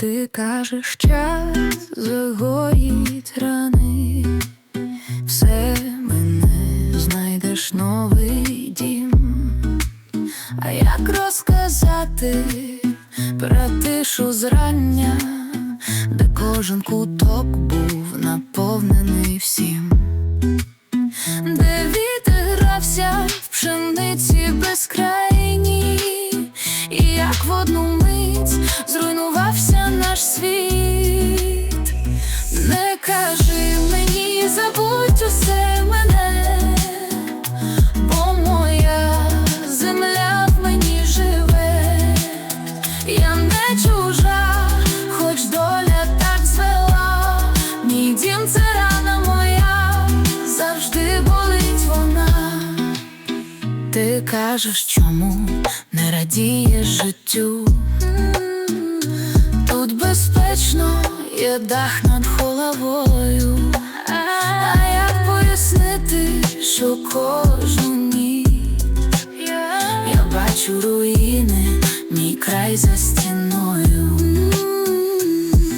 Ти кажеш, час загоїть рани, все мене знайдеш новий дім. А як розказати про тишу зрання, де кожен куток був наповнений всім, де вітер грався в пшениці безкрайній, і як в одну мить зруйнувався світ. Не кажи мені, забудь усе мене, бо моя земля в мені живе, я не чужа, хоч доля так звела, мій дім це рана моя, завжди болить вона. Ти кажеш, чому не радієш життю? Є дах над головою. А як пояснити, що кожну ніч я бачу руїни, мій край за стіною.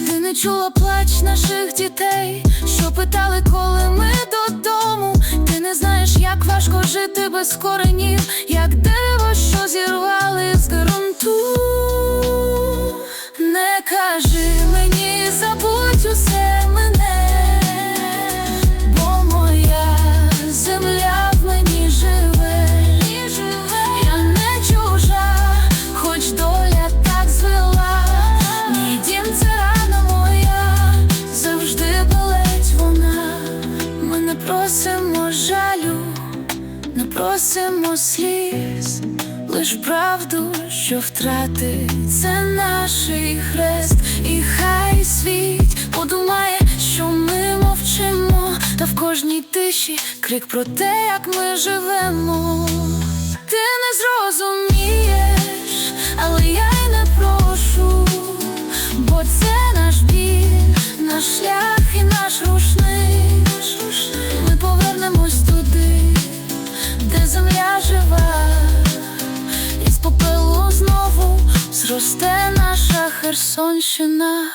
Ти не чула плач наших дітей, що питали, коли ми додому. Ти не знаєш, як важко жити без коренів, просимо сліз, лиш правду, що втрати, це наш хрест, і хай світ подумає, що ми мовчимо, та в кожній тиші крик про те, як ми живемо. росте наша Херсонщина.